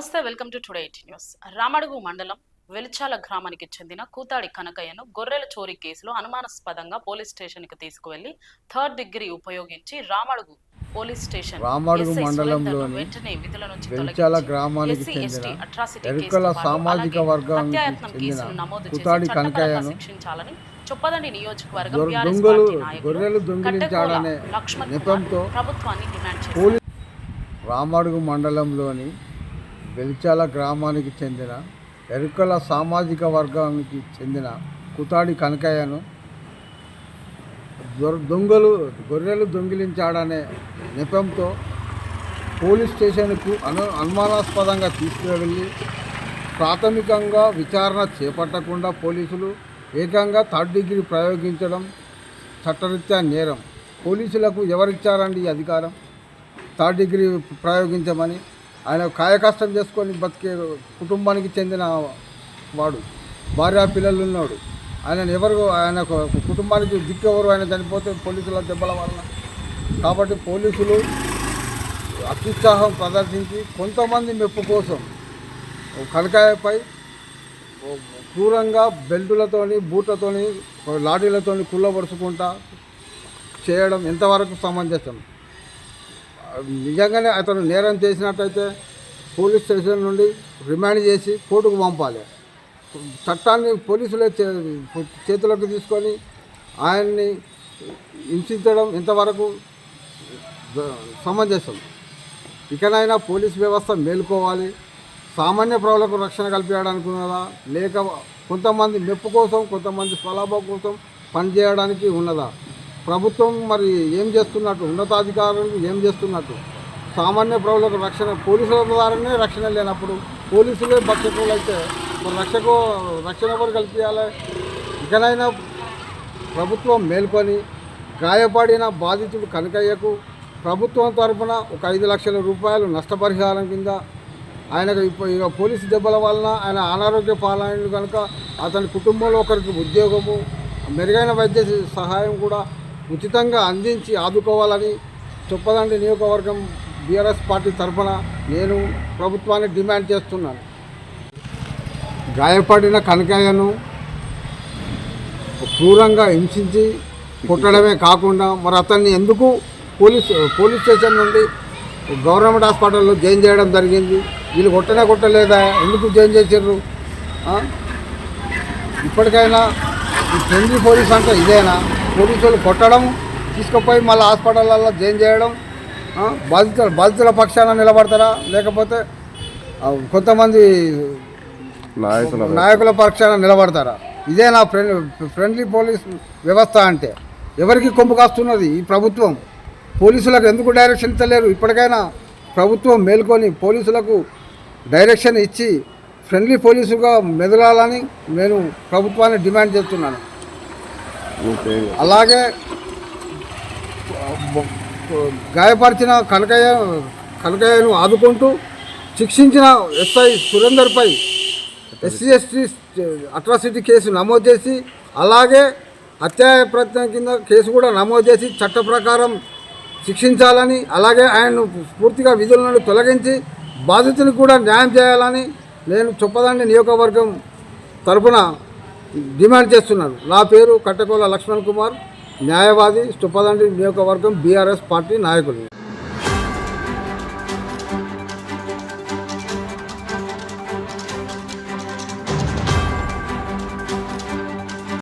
నమస్తే welcome to today eight news. Ramadugu మండలం వెలిచాల గ్రామానికి చెందిన కూతాడి కనకయ్యను గొర్రెల చోరీ కేసులో అనుమానాస్పదంగా పోలీస్ స్టేషన్కి తీసుకువెళ్ళి థర్డ్ డిగ్రీ ఉపయోగించి రామడుగు పోలీస్ స్టేషన్ రామడుగు మండలంలోని వెంటనే విధుల నుంచి వెల్చాల గ్రామానికి చెందిన ఎరుకల సామాజిక వర్గానికి చెందిన కుతాడి కనకయ్యను శిక్షించాలని చొప్పదండి నియోజకవర్గం దొంగలు పార్టీ కట్టెకోల లక్ష్మణ్ ప్రభుత్వాన్ని డిమాండ్ చేశారు. రామడుగు మండలంలోని వెలిచాల గ్రామానికి చెందిన ఎరుకల సామాజిక వర్గానికి చెందిన కుతాడి కనకయ్యను దొంగలు గొర్రెలు దొంగిలించాడనే నెపంతో పోలీస్ స్టేషన్కు అను అనుమానాస్పదంగా తీసుకువెళ్ళి ప్రాథమికంగా విచారణ చేపట్టకుండా పోలీసులు ఏకంగా థర్డ్ డిగ్రీ ప్రయోగించడం చట్టరీత్యా నేరం. పోలీసులకు ఎవరిచ్చారండి ఈ అధికారం? థర్డ్ డిగ్రీ ప్రయోగించమని ఆయన కాయకష్టం చేసుకొని బతికే కుటుంబానికి చెందిన వాడు భార్య పిల్లలు ఉన్నాడు ఆయన ఎవరు ఆయన కుటుంబానికి దిక్కెవరు ఆయన చనిపోతే పోలీసుల దెబ్బల వలన. కాబట్టి పోలీసులు అత్యుత్సాహం ప్రదర్శించి కొంతమంది మెప్పు కోసం కనకాయపై క్రూరంగా బెల్టులతోని బూట్లతోని లాఠీలతోని కుళ్ళబరుచుకుంటా చేయడం ఎంతవరకు సమంజసం? నిజంగానే అతను నేరం చేసినట్టయితే పోలీస్ స్టేషన్ నుండి రిమాండ్ చేసి కోర్టుకు పంపాలి. చట్టాన్ని పోలీసులే చే- తీసుకొని ఆయన్ని హింసించడం ఇంతవరకు సమంజసం. ఇకనైనా పోలీస్ వ్యవస్థ మేలుకోవాలి. సామాన్య ప్రజలకు రక్షణ కల్పించడానికి ఉన్నదా లేక కొంతమంది మెప్పు కోసం కొంతమంది స్వలాభం కోసం పనిచేయడానికి ఉన్నదా? ప్రభుత్వం మరి ఏం చేస్తున్నట్టు ఉన్నతాధికారులు ఏం చేస్తున్నట్టు? సామాన్య ప్రజలకు రక్షణ పోలీసుల ద్వారానే రక్షణ లేనప్పుడు పోలీసులే భక్షకులు అయితే మరి రక్షకు రక్షణ ఎవరు కల్పించాలి? ఇకనైనా ప్రభుత్వం మేల్కొని గాయపడిన బాధితుడు కనకయ్యకు ప్రభుత్వం తరఫున ఒక ఐదు లక్షల రూపాయలు నష్టపరిహారం కింద ఆయనకు ఇప్పుడు ఇక పోలీసు దెబ్బల వలన ఆయన అనారోగ్య పాలనలు కనుక అతని కుటుంబంలో ఒకరికి ఉద్యోగము మెరుగైన వైద్య సహాయం కూడా ఉచితంగా అందించి ఆదుకోవాలని చొప్పదండి నియోజకవర్గం బీఆర్ఎస్ పార్టీ తరఫున నేను ప్రభుత్వాన్ని డిమాండ్ చేస్తున్నాను. గాయపడిన కనకయ్యను క్రూరంగా హింసించి కొట్టడమే కాకుండా మరి అతన్ని ఎందుకు పోలీస్ పోలీస్ స్టేషన్ నుండి గవర్నమెంట్ హాస్పిటల్లో జాయిన్ చేయడం జరిగింది? వీళ్ళు కొట్టనే కొట్టలేదా? ఎందుకు జాయిన్ చేసారు ఇప్పటికైనా ఈ ఫ్రెండ్లీ పోలీస్ అంటే ఇదేనా? పోలీసులు కొట్టడం తీసుకుపోయి మళ్ళీ హాస్పిటల్లో జాయిన్ చేయడం బాధితుల బాధితుల పక్షాన నిలబడతారా? లేకపోతే కొంతమంది నాయకుల నాయకుల పక్షాన నిలబడతారా? ఇదే నా ఫ్రెండ్ ఫ్రెండ్లీ పోలీస్ వ్యవస్థ అంటే. ఎవరికి కొమ్ము కాస్తున్నది? ఈ ప్రభుత్వం. పోలీసులకు ఎందుకు డైరెక్షన్ ఇస్తలేరు? ఇప్పటికైనా ప్రభుత్వం మేల్కొని పోలీసులకు డైరెక్షన్ ఇచ్చి ఫ్రెండ్లీ పోలీసుగా మెదలాలని నేను ప్రభుత్వాన్ని డిమాండ్ చేస్తున్నాను. అలాగే గాయపరిచిన కనకయ్య కనకయ్యను ఆదుకుంటూ శిక్షించిన ఎస్ఐ సురేందర్పై ఎస్సీ ఎస్టీ అట్రాసిటీ కేసు నమోదు చేసి అలాగే హత్యాయ ప్రయత్నం కింద కేసు కూడా నమోదు చేసి చట్ట ప్రకారం శిక్షించాలని అలాగే ఆయన్ను పూర్తిగా విధుల నుండి తొలగించి బాధితులకు కూడా న్యాయం చేయాలని నేను చొప్పదండి నియోజకవర్గం తరపున డిమాండ్ చేస్తున్నాను నా పేరు కట్టకోల లక్ష్మణ్ కుమార్ న్యాయవాది చొప్పదండి నియోజకవర్గం బీఆర్ఎస్ పార్టీ నాయకులు